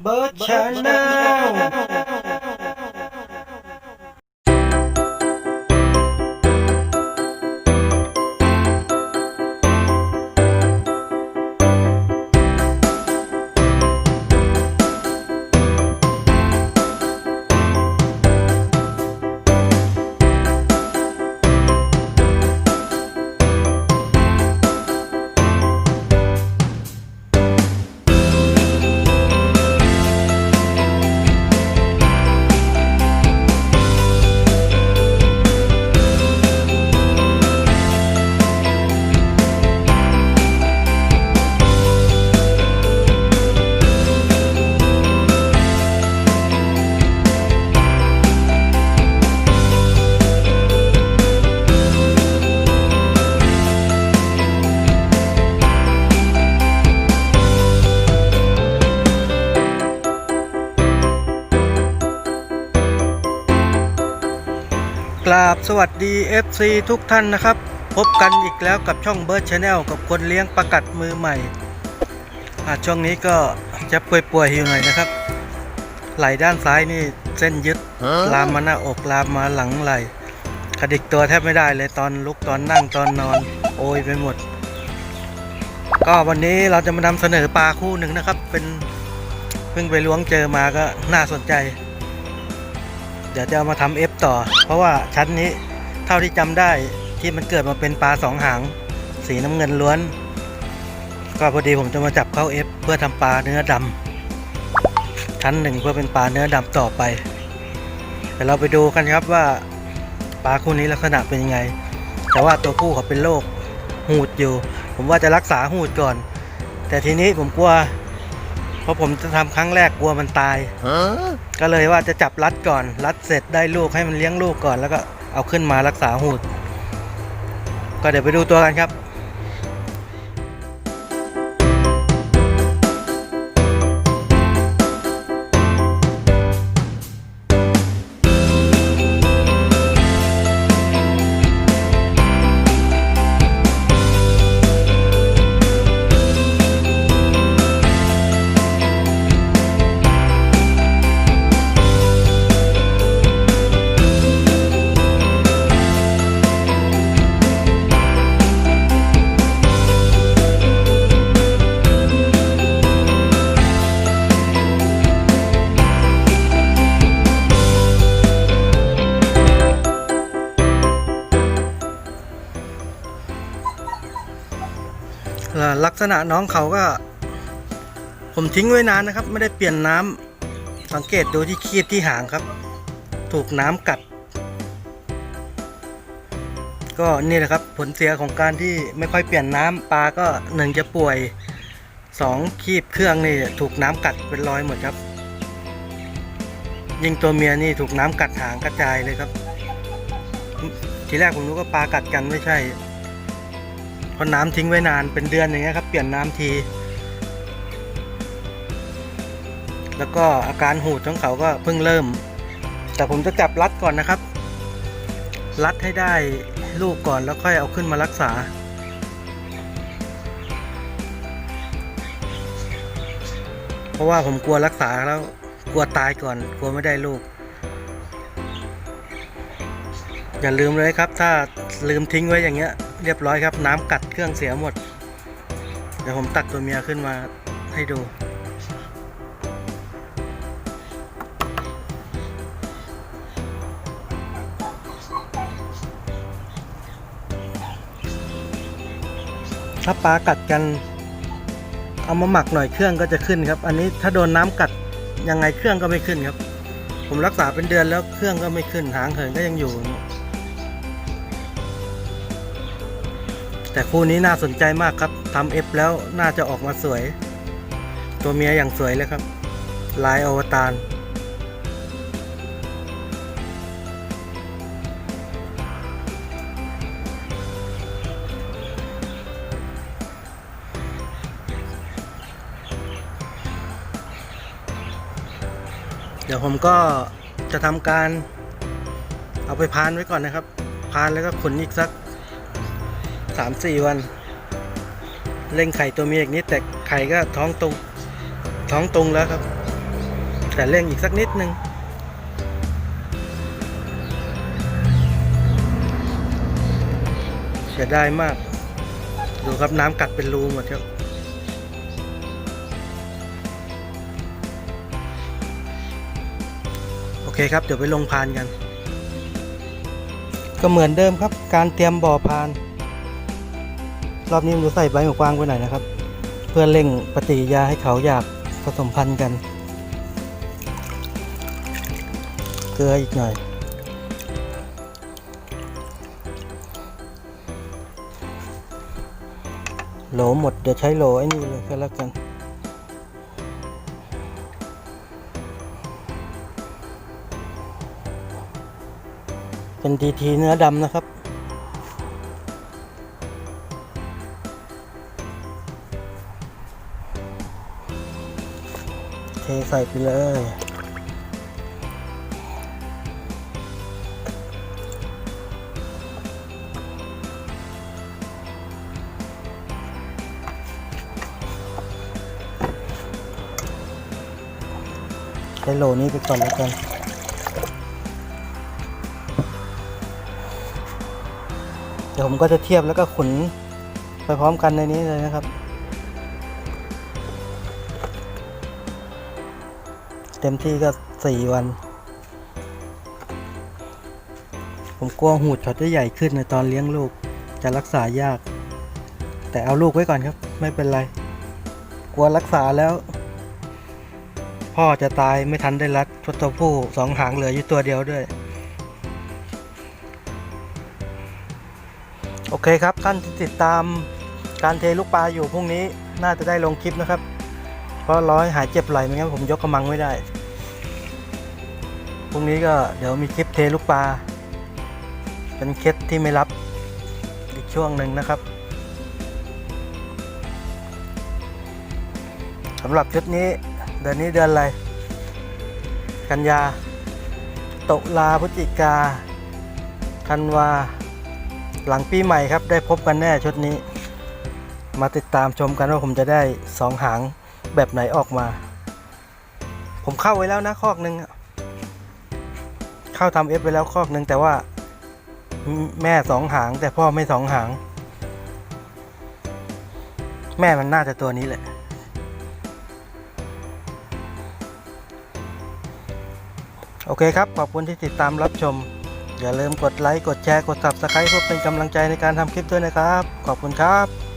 เบิร์ดชาแนล กราบสวัสดี FC ทุกท่านนะครับ พบกันอีกแล้วกับช่องเบิร์ดชาแนลกับคนเลี้ยงประกัดมือใหม่อะช่วงนี้ก็จะป่วยๆอยู่หน่อยนะครับ ไหล่ด้านซ้ายนี่เส้นยึดลามมาหน้าอกลามมาหลังไหล่กระดิกตัวแทบไม่ได้เลยตอนลุกตอนนั่งตอนนอน โอยไปหมด ก็วันนี้เราจะมานำเสนอปลาคู่หนึ่งนะครับ เป็นเพิ่งไปล้วงเจอมาก็น่าสนใจ เดี๋ยวจะเอามาทำเอฟ ต่อ เพราะว่าชั้นนี้เท่าที่จำได้ที่มันเกิดมาเป็นปลาสองหาง สีน้ำเงินล้วน ก็พอดีผมจะมาจับเข้าเอฟเพื่อทำปลาเนื้อดำชั้นหนึ่งเพื่อเป็นปลาเนื้อดำต่อไปเดี๋ยวเราไปดูกันครับว่าปลาคู่นี้ลักษณะเป็นยังไง แต่ว่าตัวผู้เขาเป็นโรคหูดอยู่ ผมว่าจะรักษาหูดก่อน แต่ทีนี้ผมกลัว เพราะผมจะทำครั้งแรกกลัวมันตายก็เลยว่าจะจับรัดก่อน รัดเสร็จได้ลูกให้มันเลี้ยงลูกก่อน แล้วก็เอาขึ้นมารักษาหูด ก็เดี๋ยวไปดูตัวกันครับ ลักษณะน้องเขาก็ ผมทิ้งไว้นานนะครับ ไม่ได้เปลี่ยนน้ำสังเกตดูที่คีบที่หางครับ ถูกน้ำกัด ก็นี่แหละครับ ผลเสียของการที่ไม่ค่อยเปลี่ยนน้ำปลาก็หนึ่งจะป่วยสองคีบเครื่องนี่ถูกน้ำกัดเป็นรอยหมดครับ ยิงตัวเมียนี่ถูกน้ำกัดหางกระจายเลยครับ ทีแรกผมนึกว่าปลากัดกันไม่ใช่ ราะน้ำทิ้งไว้นานเป็นเดือนอย่างเงี้ยครับ เปลี่ยนน้ำที แล้วก็อาการหูดของเขาก็เพิ่งเริ่ม แต่ผมจะจับรัดก่อนนะครับ รัดให้ได้ลูกก่อนแล้วค่อยเอาขึ้นมารักษาเพราะว่าผมกลัวรักษาแล้วกลัวตายก่อน กลัวไม่ได้ลูก อย่าลืมเลยครับ ถ้าลืมทิ้งไว้อย่างเงี้ย เรียบร้อยครับ น้ำกัดเครื่องเสียหมด เดี๋ยวผมตักตัวเมียขึ้นมาให้ดู ถ้าปลากัดกัน เอามาหมักหน่อยเครื่องก็จะขึ้นครับ อันนี้ถ้าโดนน้ำกัดยังไงเครื่องก็ไม่ขึ้นครับ ผมรักษาเป็นเดือนแล้วเครื่องก็ไม่ขึ้นหางเหินก็ยังอยู่ แต่คู่นี้น่าสนใจมากครับทำเอฟแล้วน่าจะออกมาสวย ตัวเมียอย่างสวยเลยครับลายอวตารเดี๋ยวผมก็จะทำการเอาไปพานไว้ก่อนนะครับ พานแล้วก็ขนอีกสัก สามสี่วัน เล่งไข่ตัวเมียอีกนิดแต่ไข่ก็ท้องตรงท้องตรงแล้วครับ แต่เร่งอีกสักนิดนึงเสียดายมาก ดูครับน้ำกัดเป็นรูหมดครับโอเคครับ เดี๋ยวไปลงพานกัน ก็เหมือนเดิมครับ การเตรียมบ่อพาน รอบนี้หนูใส่ใบหมกวางไปหน่อยนะครับ เพื่อเร่งปฏิกิริยาให้เขาอยากผสมพันธุ์กัน เกลืออีกหน่อย โหลหมดเดี๋ยวใช้โหลไอ้นี่เลยก็แล้วกันเป็นดีทีเนื้อดำนะครับ ใส่ไปเลย ใช้โหลนี้ไปก่อนแล้วกันเดี๋ยวผมก็จะเทียบแล้วก็ขุนไปพร้อมกันในนี้เลยนะครับ เต็มที่ก็สี่วัน ผมกลัวหูดเขาจะใหญ่ขึ้นในตอนเลี้ยงลูกจะรักษายาก แต่เอาลูกไว้ก่อนครับ ไม่เป็นไร กลัวรักษาแล้ว พ่อจะตายไม่ทันได้รัดตัวผู้สองหางเหลืออยู่ตัวเดียวด้วย โอเคครับท่านที่ติดตามการเทลูกปลาอยู่พรุ่งนี้น่าจะได้ลงคลิปนะครับ ราะร้อยหายเจ็บไหลไม่งั้นผมยกกำมังไม่ได้ พรุ่งนี้ก็เดี๋ยวมีคลิปเทลูกปลา เป็นเคสที่ไม่รับอีกช่วงหนึ่งนะครับสำหรับชุดนี้เดือนนี้เดือนอะไร กันยาตุลาพฤศจิกาธันวา หลังปีใหม่ครับได้พบกันแน่ชุดนี้ มาติดตามชมกันว่าผมจะได้สองหาง แบบไหนออกมา ผมเข้าไว้แล้วนะคอกหนึ่งเข้าทำเอฟไปแล้วคอกหนึ่งแต่ว่า แม่สองหาง แต่พ่อไม่สองหาง แม่มันน่าจะตัวนี้แหละโอเคครับ ขอบคุณที่ติดตามรับชม อย่าลืมกดไลค์ กดแชร์ กด subscribe เพื่อเป็นกำลังใจในการทำคลิปด้วยนะครับ ขอบคุณครับ